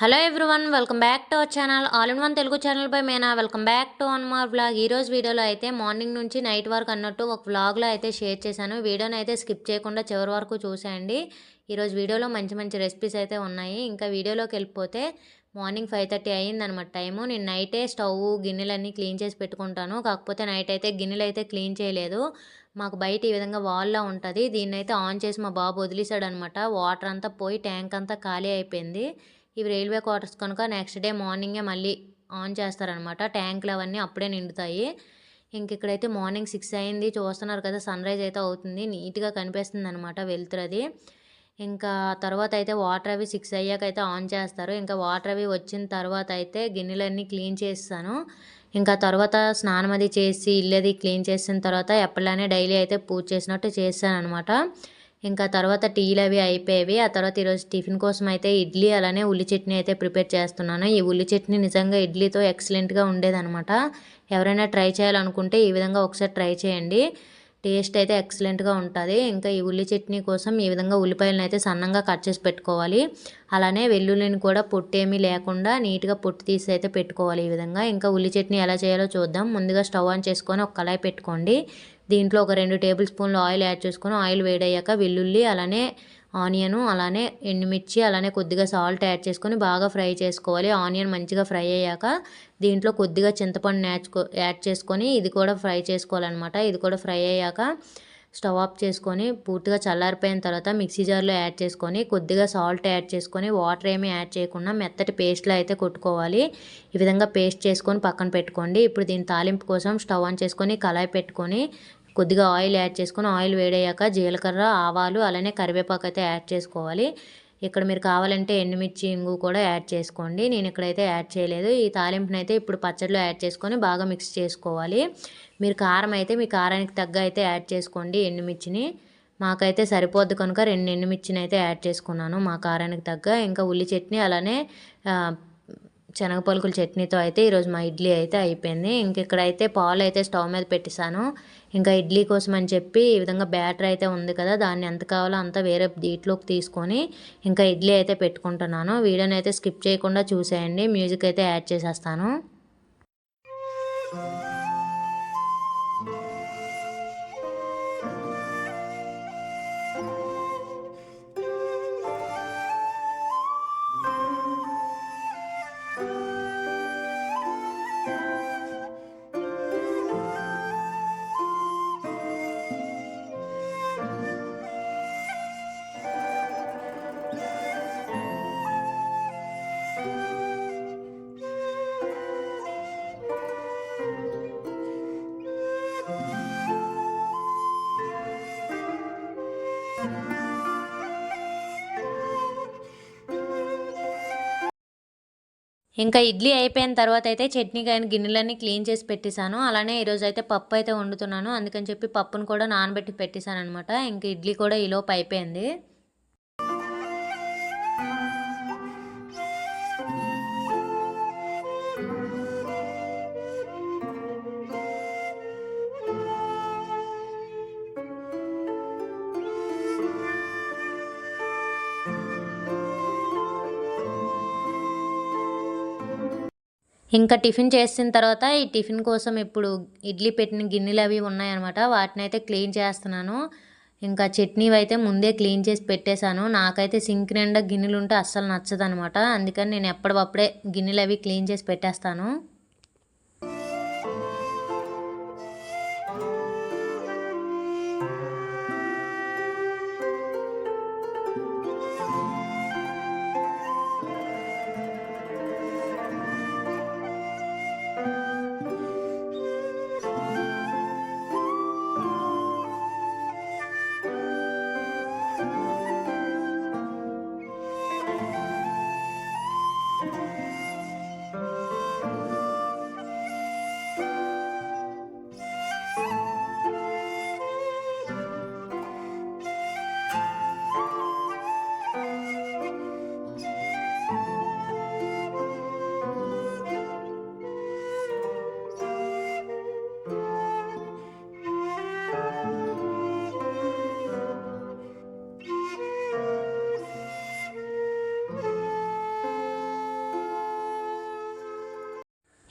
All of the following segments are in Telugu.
Hello everyone welcome back to our channel all in one Telugu channel పై మేనా వెల్కమ్ బ్యాక్ టు వన్ మార్ వ్లాగ్ ఈరోజు వీడియోలో అయితే మార్నింగ్ నుంచి నైట్ వరకు అన్నట్టు ఒక వ్లాగ్లో అయితే షేర్ చేశాను. వీడియోని అయితే స్కిప్ చేయకుండా చివరి వరకు చూసేయండి. ఈరోజు వీడియోలో మంచి మంచి రెసిపీస్ అయితే ఉన్నాయి. ఇంకా వీడియోలోకి వెళ్ళిపోతే మార్నింగ్ ఫైవ్ థర్టీ అయ్యిందనమాట టైము నేను నైటే స్టవ్ గిన్నెలన్నీ క్లీన్ చేసి పెట్టుకుంటాను. కాకపోతే నైట్ అయితే గిన్నెలు అయితే క్లీన్ చేయలేదు. మాకు బయట ఈ విధంగా వాల్లా ఉంటుంది. దీన్ని అయితే ఆన్ చేసి మా బాబు వదిలేశాడు అనమాట వాటర్ అంతా పోయి ట్యాంక్ అంతా ఖాళీ అయిపోయింది. ఇవి రైల్వే క్వార్టర్స్ కనుక నెక్స్ట్ డే మార్నింగే మళ్ళీ ఆన్ చేస్తారనమాట ట్యాంకులు అవన్నీ అప్పుడే నిండుతాయి. ఇంక ఇక్కడైతే మార్నింగ్ సిక్స్ అయింది. చూస్తున్నారు కదా సన్ రైజ్ అయితే అవుతుంది. నీట్గా కనిపిస్తుంది అనమాట వెళ్తురది ఇంకా తర్వాత అయితే వాటర్ అవి సిక్స్ అయ్యాక అయితే ఆన్ చేస్తారు. ఇంకా వాటర్ అవి వచ్చిన తర్వాత అయితే గిన్నెలన్నీ క్లీన్ చేస్తాను. ఇంకా తర్వాత స్నానం అది చేసి ఇల్లు అది క్లీన్ చేసిన తర్వాత ఎప్పటిలానే డైలీ అయితే పూజ చేసినట్టు చేస్తాను అనమాట ఇంకా తర్వాత టీలు అవి అయిపోయేవి. ఆ తర్వాత ఈరోజు టిఫిన్ కోసం అయితే ఇడ్లీ అలానే ఉల్లి చట్నీ అయితే ప్రిపేర్ చేస్తున్నాను. ఈ ఉల్లి చట్నీ నిజంగా ఇడ్లీతో ఎక్సలెంట్గా ఉండేదనమాట ఎవరైనా ట్రై చేయాలనుకుంటే ఈ విధంగా ఒకసారి ట్రై చేయండి. టేస్ట్ అయితే ఎక్సలెంట్గా ఉంటుంది. ఇంకా ఈ ఉల్లి చట్నీ కోసం ఈ విధంగా ఉల్లిపాయలను అయితే సన్నంగా కట్ చేసి పెట్టుకోవాలి. అలానే వెల్లుల్లిని కూడా పొట్టేమీ లేకుండా నీట్గా పొట్టు తీసి అయితే పెట్టుకోవాలి ఈ విధంగా. ఇంకా ఉల్లి చట్నీ ఎలా చేయాలో చూద్దాం. ముందుగా స్టవ్ ఆన్ చేసుకొని ఒక కళాయి పెట్టుకోండి. దీంట్లో ఒక రెండు టేబుల్ స్పూన్లు ఆయిల్ యాడ్ చేసుకొని ఆయిల్ వేడయ్యాక వెల్లుల్లి అలానే ఆనియన్ అలానే ఎండుమిర్చి అలానే కొద్దిగా సాల్ట్ యాడ్ చేసుకొని బాగా ఫ్రై చేసుకోవాలి. ఆనియన్ మంచిగా ఫ్రై అయ్యాక దీంట్లో కొద్దిగా చింతపండు నేర్చుకో యాడ్ చేసుకొని ఇది కూడా ఫ్రై చేసుకోవాలన్నమాట. ఇది కూడా ఫ్రై అయ్యాక స్టవ్ ఆఫ్ చేసుకొని పూర్తిగా చల్లారిపోయిన తర్వాత మిక్సీ జార్లో యాడ్ చేసుకొని కొద్దిగా సాల్ట్ యాడ్ చేసుకొని వాటర్ ఏమీ యాడ్ చేయకుండా మెత్తటి పేస్ట్లో అయితే కొట్టుకోవాలి. ఈ విధంగా పేస్ట్ చేసుకొని పక్కన పెట్టుకోండి. ఇప్పుడు దీని తాలింపు కోసం స్టవ్ ఆన్ చేసుకొని కళాయి పెట్టుకొని కొద్దిగా ఆయిల్ యాడ్ చేసుకొని ఆయిల్ వేడయ్యాక జీలకర్ర ఆవాలు అలానే కరివేపాకు అయితే యాడ్ చేసుకోవాలి. ఇక్కడ మీరు కావాలంటే ఎండుమిర్చి ఇంగు కూడా యాడ్ చేసుకోండి. నేను ఇక్కడైతే యాడ్ చేయలేదు. ఈ తాలింపునైతే అయితే ఇప్పుడు పచ్చడిలో యాడ్ చేసుకొని బాగా మిక్స్ చేసుకోవాలి. మీరు కారం అయితే మీ కారానికి తగ్గ అయితే యాడ్ చేసుకోండి ఎండుమిర్చిని. మాకైతే సరిపోద్ది కనుక రెండు ఎండుమిర్చిని అయితే యాడ్ చేసుకున్నాను మా కారానికి తగ్గ. ఇంకా ఉల్లి చట్నీ అలానే శనగ పలుకుల చట్నీతో అయితే ఈరోజు మా ఇడ్లీ అయితే అయిపోయింది. ఇంక ఇక్కడైతే పాలు అయితే స్టవ్ మీద పెట్టేశాను. ఇంకా ఇడ్లీ కోసం అని చెప్పి ఈ విధంగా బ్యాటర్ అయితే ఉంది కదా దాన్ని ఎంత కావాలో అంత వేరే దీంట్లోకి తీసుకొని ఇంకా ఇడ్లీ అయితే పెట్టుకుంటున్నాను. వీడియోని అయితే స్కిప్ చేయకుండా చూసేయండి. మ్యూజిక్ అయితే యాడ్ చేసేస్తాను. ఇంకా ఇడ్లీ అయిపోయిన తర్వాత అయితే చట్నీ కానీ గిన్నెలన్నీ క్లీన్ చేసి పెట్టేశాను. అలానే ఈరోజు అయితే పప్పు అయితే వండుతున్నాను. అందుకని చెప్పి పప్పును కూడా నానబెట్టి పెట్టేశాను అనమాట ఇంకా ఇడ్లీ కూడా ఈలోపు అయిపోయింది. ఇంకా టిఫిన్ చేసిన తర్వాత ఈ టిఫిన్ కోసం ఇప్పుడు ఇడ్లీ పెట్టిన గిన్నెలు అవి ఉన్నాయన్నమాట. వాటిని అయితే క్లీన్ చేస్తున్నాను. ఇంకా చట్నీ అయితే ముందే క్లీన్ చేసి పెట్టేశాను. నాకైతే సింక్ నిండా గిన్నెలు ఉంటే అస్సలు నచ్చదనమాట అందుకని నేను ఎప్పటికప్పుడే గిన్నెలు అవి క్లీన్ చేసి పెట్టేస్తాను.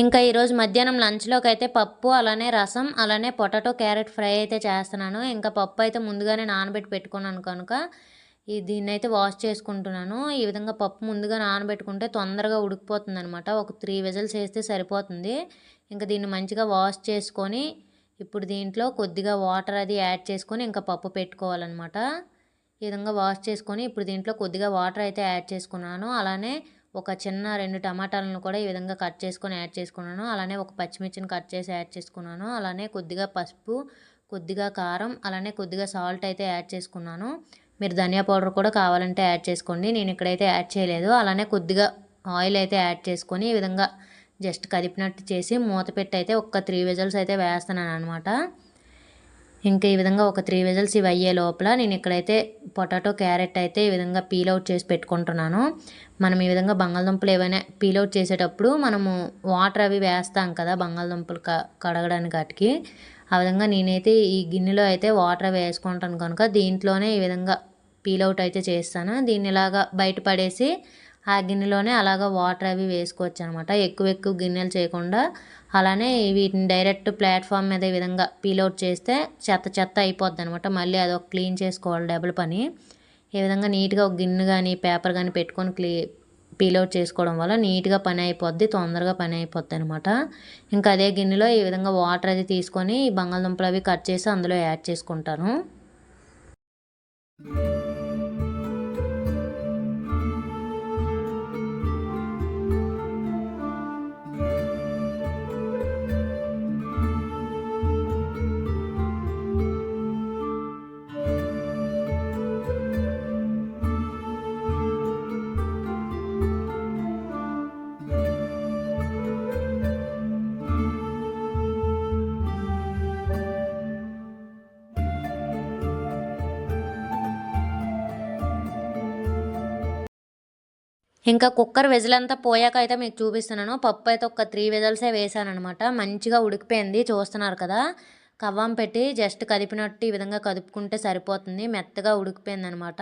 ఇంకా ఈరోజు మధ్యాహ్నం లంచ్లోకి అయితే పప్పు అలానే రసం అలానే పొటాటో క్యారెట్ ఫ్రై అయితే చేస్తున్నాను. ఇంకా పప్పు అయితే ముందుగానే నానబెట్టి పెట్టుకున్నాను కనుక ఈ దీన్ని అయితే వాష్ చేసుకుంటున్నాను. ఈ విధంగా పప్పు ముందుగా నానబెట్టుకుంటే తొందరగా ఉడికిపోతుంది అనమాట ఒక త్రీ విజిల్స్ వేస్తే సరిపోతుంది. ఇంకా దీన్ని మంచిగా వాష్ చేసుకొని ఇప్పుడు దీంట్లో కొద్దిగా వాటర్ అది యాడ్ చేసుకొని ఇంకా పప్పు పెట్టుకోవాలన్నమాట. ఈ విధంగా వాష్ చేసుకొని ఇప్పుడు దీంట్లో కొద్దిగా వాటర్ అయితే యాడ్ చేసుకున్నాను. అలానే ఒక చిన్న రెండు టమాటాలను కూడా ఈ విధంగా కట్ చేసుకొని యాడ్ చేసుకున్నాను. అలానే ఒక పచ్చిమిర్చిని కట్ చేసి యాడ్ చేసుకున్నాను. అలానే కొద్దిగా పసుపు కొద్దిగా కారం అలానే కొద్దిగా సాల్ట్ అయితే యాడ్ చేసుకున్నాను. మీరు ధనియా పౌడర్ కూడా కావాలంటే యాడ్ చేసుకోండి. నేను ఇక్కడైతే యాడ్ చేయలేదు. అలానే కొద్దిగా ఆయిల్ అయితే యాడ్ చేసుకొని ఈ విధంగా జస్ట్ కదిపినట్టు చేసి మూత పెట్టి అయితే ఒక త్రీ విజల్స్ అయితే వేస్తున్నాను అనమాట ఇంకా ఈ విధంగా ఒక త్రీ విజల్స్ ఇవి అయ్యే లోపల నేను ఇక్కడైతే పొటాటో క్యారెట్ అయితే ఈ విధంగా పీల్ అవుట్ చేసి పెట్టుకుంటున్నాను. మనం ఈ విధంగా బంగాళదుంపలు ఏవైనా పీల్ అవుట్ చేసేటప్పుడు మనము వాటర్ అవి వేస్తాం కదా బంగాళదుంపలు క కడగడానికి వాటికి. ఆ విధంగా నేనైతే ఈ గిన్నెలో అయితే వాటర్ అవి వేసుకుంటాను కనుక దీంట్లోనే ఈ విధంగా పీల్ అవుట్ అయితే చేస్తాను. దీన్ని ఇలాగా బయట పడేసి ఆ గిన్నెలోనే అలాగ వాటర్ అవి వేసుకోవచ్చు అనమాట. ఎక్కువ ఎక్కువ గిన్నెలు చేయకుండా అలానే వీటిని డైరెక్ట్ ప్లాట్ఫామ్ మీద ఈ విధంగా పీలౌట్ చేస్తే చెత్త చెత్త అయిపోద్ది అనమాట మళ్ళీ అదొక క్లీన్ చేసుకోవాలి డబుల్ పని. ఈ విధంగా నీట్గా ఒక గిన్నె కానీ పేపర్ కానీ పెట్టుకొని క్లీ పీలౌట్ చేసుకోవడం వల్ల నీట్గా పని అయిపోద్ది తొందరగా పని అయిపోద్ది అనమాట ఇంకా అదే గిన్నెలో ఈ విధంగా వాటర్ అది తీసుకొని బంగాళదుంపలు అవి కట్ చేసి అందులో యాడ్ చేసుకుంటాను. ఇంకా కుక్కర్ విజిల్ అంతా పోయాక అయితే మీకు చూపిస్తున్నాను. పప్పు అయితే ఒక త్రీ విజల్సే వేసాను అనమాట మంచిగా ఉడికిపోయింది. చూస్తున్నారు కదా. కవ్వం పెట్టి జస్ట్ కదిపినట్టు ఈ విధంగా కదుపుకుంటే సరిపోతుంది. మెత్తగా ఉడికిపోయింది అనమాట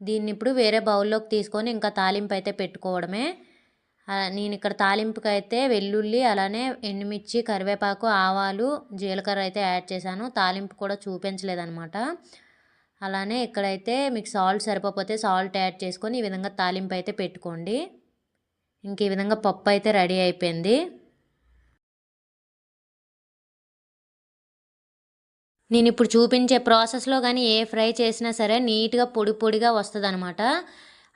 దీన్ని ఇప్పుడు వేరే బౌల్లోకి తీసుకొని ఇంకా తాలింపు అయితే పెట్టుకోవడమే నేను ఇక్కడ తాలింపుకి అయితే వెల్లుల్లి అలానే ఎండుమిర్చి కరివేపాకు ఆవాలు జీలకర్ర అయితే యాడ్ చేశాను. తాలింపు కూడా చూపించలేదనమాట. అలానే ఇక్కడైతే మీకు సాల్ట్ సరిపోతే సాల్ట్ యాడ్ చేసుకొని ఈ విధంగా తాలింపు అయితే పెట్టుకోండి. ఇంక ఈ విధంగా పప్పు అయితే రెడీ అయిపోయింది. నేను ఇప్పుడు చూపించే ప్రాసెస్లో కానీ ఏ ఫ్రై చేసినా సరే నీట్గా పొడి పొడిగా వస్తుంది అనమాట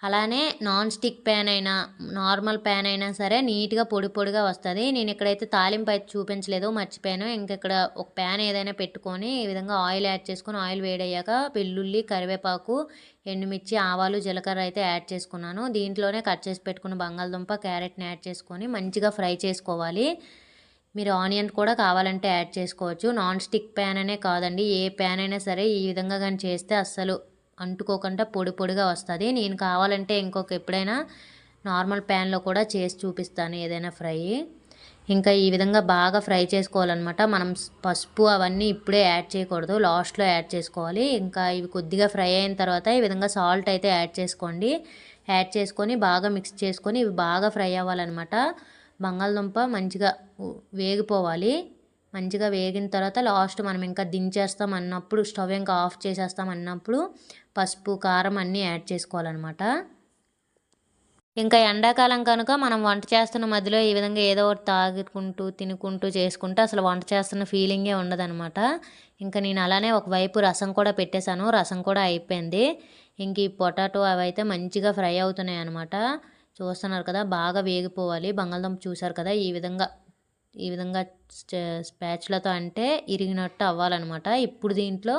అలానే నాన్ స్టిక్ ప్యాన్ అయినా నార్మల్ ప్యాన్ అయినా సరే నీట్గా పొడి పొడిగా వస్తుంది. నేను ఇక్కడైతే తాలింపు అయితే చూపించలేదు మర్చిపోయాను. ఇంక ఇక్కడ ఒక ప్యాన్ ఏదైనా పెట్టుకొని ఈ విధంగా ఆయిల్ యాడ్ చేసుకొని ఆయిల్ వేడయ్యాక వెల్లుల్లి కరివేపాకు ఎండుమిర్చి ఆవాలు జీలకర్ర అయితే యాడ్ చేసుకున్నాను. దీంట్లోనే కట్ చేసి పెట్టుకున్న బంగాళదుంప క్యారెట్ని యాడ్ చేసుకొని మంచిగా ఫ్రై చేసుకోవాలి. మీరు ఆనియన్ కూడా కావాలంటే యాడ్ చేసుకోవచ్చు. నాన్ స్టిక్ ప్యాన్ అనే కాదండి. ఏ ప్యాన్ అయినా సరే ఈ విధంగా కానీ చేస్తే అస్సలు అంటుకోకుండా పొడి పొడిగా వస్తుంది. నేను కావాలంటే ఇంకొక ఎప్పుడైనా నార్మల్ ప్యాన్లో కూడా చేసి చూపిస్తాను ఏదైనా ఫ్రై. ఇంకా ఈ విధంగా బాగా ఫ్రై చేసుకోవాలన్నమాట. మనం పసుపు అవన్నీ ఇప్పుడే యాడ్ చేయకూడదు. లాస్ట్లో యాడ్ చేసుకోవాలి. ఇంకా ఇవి కొద్దిగా ఫ్రై అయిన తర్వాత ఈ విధంగా సాల్ట్ అయితే యాడ్ చేసుకోండి. యాడ్ చేసుకొని బాగా మిక్స్ చేసుకొని ఇవి బాగా ఫ్రై అవ్వాలన్నమాట. బంగాళదుంప మంచిగా వేగిపోవాలి. మంచిగా వేగిన తర్వాత లాస్ట్ మనం ఇంకా దించేస్తాం అన్నప్పుడు స్టవ్ ఇంకా ఆఫ్ చేసేస్తాం అన్నప్పుడు పసుపు కారం అన్నీ యాడ్ చేసుకోవాలన్నమాట. ఇంకా ఎండాకాలం కనుక మనం వంట చేస్తున్న మధ్యలో ఈ విధంగా ఏదో ఒకటి తాగుకుంటూ తినుకుంటూ చేసుకుంటూ అసలు వంట చేస్తున్న ఫీలింగే ఉండదనమాట ఇంకా నేను అలానే ఒకవైపు రసం కూడా పెట్టేశాను. రసం కూడా అయిపోయింది. ఇంక ఈ పొటాటో అవి అయితే మంచిగా ఫ్రై అవుతున్నాయి అనమాట చూస్తున్నారు కదా బాగా వేగిపోవాలి. బంగాళదుంప చూసారు కదా ఈ విధంగా ఈ విధంగా స్పాచ్లతో అంటే ఇరిగినట్టు అవ్వాలన్నమాట. ఇప్పుడు దీంట్లో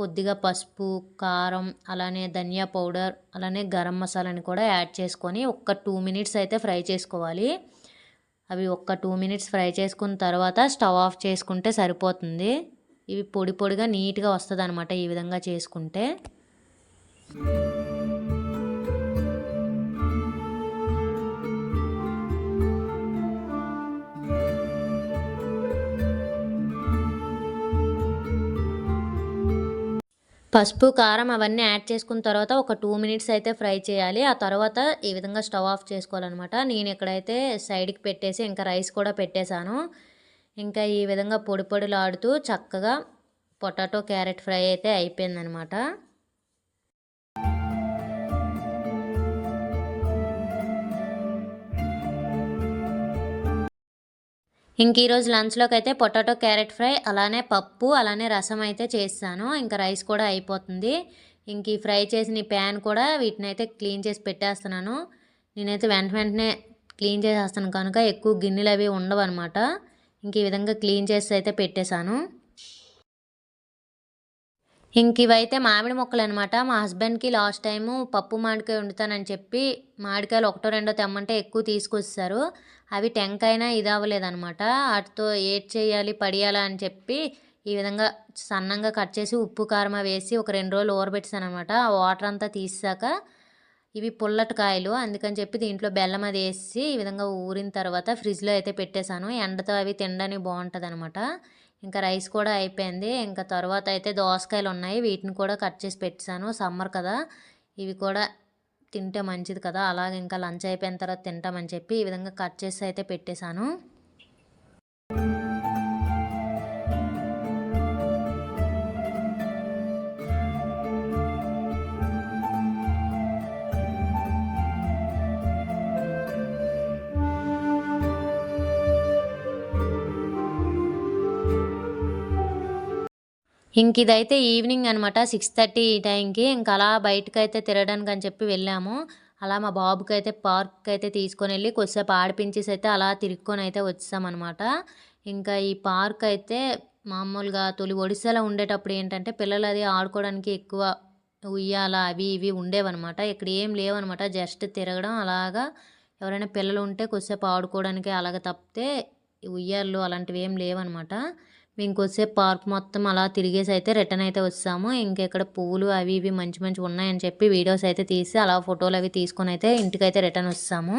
కొద్దిగా పసుపు కారం అలానే ధనియా పౌడర్ అలానే గరం మసాలాని కూడా యాడ్ చేసుకొని ఒక్క టూ మినిట్స్ అయితే ఫ్రై చేసుకోవాలి. అవి ఒక్క టూ మినిట్స్ ఫ్రై చేసుకున్న తర్వాత స్టవ్ ఆఫ్ చేసుకుంటే సరిపోతుంది. ఇవి పొడి పొడిగా నీట్గా వస్తుంది అనమాట ఈ విధంగా చేసుకుంటే. పసుపు కారం అవన్నీ యాడ్ చేసుకున్న తర్వాత ఒక టూ మినిట్స్ అయితే ఫ్రై చేయాలి. ఆ తర్వాత ఈ విధంగా స్టవ్ ఆఫ్ చేసుకోవాలన్నమాట. నేను ఇక్కడైతే సైడ్కి పెట్టేసి ఇంకా రైస్ కూడా పెట్టేశాను. ఇంకా ఈ విధంగా పొడి పొడిలాడుతూ చక్కగా పొటాటో క్యారెట్ ఫ్రై అయితే అయిపోయిందనమాట ఇంక ఈరోజు లంచ్లోకి అయితే పొటాటో క్యారెట్ ఫ్రై అలానే పప్పు అలానే రసం అయితే చేస్తాను. ఇంకా రైస్ కూడా అయిపోతుంది. ఇంక ఈ ఫ్రై చేసిన ఈ ప్యాన్ కూడా వీటిని అయితే క్లీన్ చేసి పెట్టేస్తున్నాను. నేనైతే వెంట వెంటనే క్లీన్ చేసేస్తాను. కనుక ఎక్కువ గిన్నెలు అవి ఉండవు అనమాట ఇంక ఈ విధంగా క్లీన్ చేసి అయితే పెట్టేశాను. ఇంక ఇవైతే మామిడి మొక్కలు అనమాట మా హస్బెండ్కి లాస్ట్ టైము పప్పు మామిడికాయ వండుతానని చెప్పి మామిడికాయలు ఒకటో రెండో తెమ్మంటే ఎక్కువ తీసుకొచ్చారు అవి టెంకైనా ఇది అవ్వలేదనమాట వాటితో ఏడ్ చేయాలి పడియాలా అని చెప్పి ఈ విధంగా సన్నంగా కట్ చేసి ఉప్పు కారం వేసి ఒక రెండు రోజులు ఊరబెట్టాను అనమాట ఆ వాటర్ అంతా తీసాక ఇవి పుల్లటి కాయలు. అందుకని చెప్పి దీంట్లో బెల్లం అది వేసి ఈ విధంగా ఊరిన తర్వాత ఫ్రిడ్జ్లో అయితే పెట్టేశాను. ఎండతో అవి తినడానికి బాగుంటుంది అనమాట ఇంకా రైస్ కూడా అయిపోయింది. ఇంకా తర్వాత అయితే దోసకాయలు ఉన్నాయి. వీటిని కూడా కట్ చేసి పెట్టాను సమ్మర్ కదా. ఇవి కూడా తింటే మంచిది కదా. అలాగే ఇంకా లంచ్ అయిపోయిన తర్వాత తింటామని చెప్పి ఈ విధంగా కట్ చేసి అయితే పెట్టేశాను. ఇంక ఇదైతే ఈవినింగ్ అనమాట సిక్స్ థర్టీ ఈ టైంకి ఇంకా అలా బయటకు అయితే తిరగడానికి అని చెప్పి వెళ్ళాము. అలా మా బాబుకి అయితే పార్క్ అయితే తీసుకొని వెళ్ళి కొద్దిసేపు ఆడిపించేసి అయితే అలా తిరుక్కొని అయితే వచ్చామన్నమాట. ఇంకా ఈ పార్క్ అయితే మామూలుగా తొలి ఒడిశాలో ఉండేటప్పుడు ఏంటంటే పిల్లలు అది ఆడుకోవడానికి ఎక్కువ ఉయ్యాల అవి ఇవి ఉండేవన్నమాట. ఇక్కడ ఏం లేవన్నమాట. జస్ట్ తిరగడం అలాగా. ఎవరైనా పిల్లలు ఉంటే కొద్దిసేపు ఆడుకోవడానికి అలాగ తప్పితే ఉయ్యాలు అలాంటివి ఏం లేవన్నమాట. మేము కొద్దిసేపు పార్క్ మొత్తం అలా తిరిగేసి అయితే రిటర్న్ అయితే వచ్చాము. ఇంకెక్కడ పువ్వులు అవి ఇవి మంచి మంచి ఉన్నాయని చెప్పి వీడియోస్ అయితే తీసి అలా ఫోటోలు అవి తీసుకొని అయితే ఇంటికైతే రిటర్న్ వస్తాము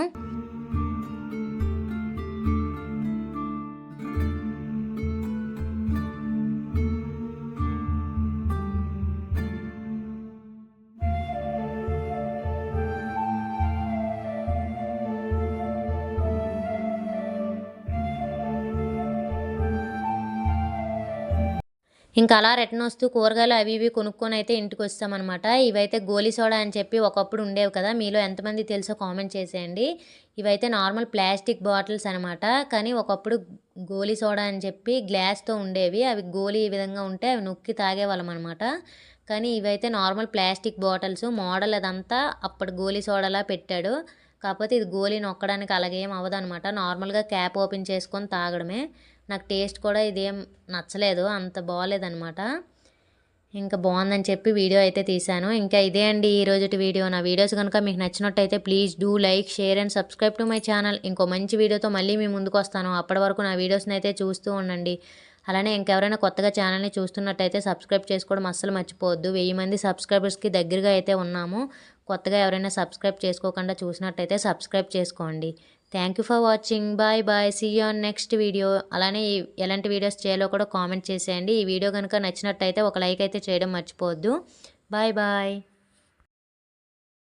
ఇంకా అలా రిటర్న్ వస్తూ కూరగాయలు అవి ఇవి కొనుక్కొని అయితే ఇంటికి వస్తామన్నమాట ఇవైతే గోలీ సోడా అని చెప్పి ఒకప్పుడు ఉండేవి కదా మీలో ఎంతమంది తెలుసో కామెంట్ చేసేయండి. ఇవైతే నార్మల్ ప్లాస్టిక్ బాటిల్స్ అనమాట కానీ ఒకప్పుడు గోలీ సోడా అని చెప్పి గ్లాస్తో ఉండేవి. అవి గోలీ ఈ విధంగా ఉంటే అవి నొక్కి తాగేవాళ్ళం అనమాట కానీ ఇవైతే నార్మల్ ప్లాస్టిక్ బాటిల్స్ మోడల్ అదంతా అప్పుడు గోలీ సోడాలా పెట్టాడు. కాకపోతే ఇది గోలీ నొక్కడానికి అలాగేం అవ్వదు అనమాట నార్మల్గా క్యాప్ ఓపెన్ చేసుకొని తాగడమే. నాకు టేస్ట్ కూడా ఇదేం నచ్చలేదు అంత బాగాలేదనమాట ఇంకా బాగుందని చెప్పి వీడియో అయితే తీశాను. ఇంకా ఇదే అండి ఈ వీడియో. నా వీడియోస్ కనుక మీకు నచ్చినట్టయితే please do like share and subscribe to my channel. ఇంకో మంచి వీడియోతో మళ్ళీ మీ ముందుకు వస్తాను. అప్పటి వరకు నా వీడియోస్ని అయితే చూస్తూ ఉండండి. అలానే ఇంకెవరైనా కొత్తగా ఛానల్ని చూస్తున్నట్టయితే సబ్స్క్రైబ్ చేసుకోవడం అస్సలు మర్చిపోవద్దు. వెయ్యి మంది సబ్స్క్రైబర్స్కి దగ్గరగా అయితే ఉన్నాము. కొత్తగా ఎవరైనా సబ్స్క్రైబ్ చేసుకోకుండా చూసినట్టయితే సబ్స్క్రైబ్ చేసుకోండి. Thank you for watching bye bye see on next video అలానే ఎలాంటి వీడియోస్ చేయాలో కూడా కామెంట్ చేసేయండి. ఈ వీడియో కనుక నచ్చినట్టయితే ఒక లైక్ అయితే చేయడం మర్చిపోవద్దు. Bye bye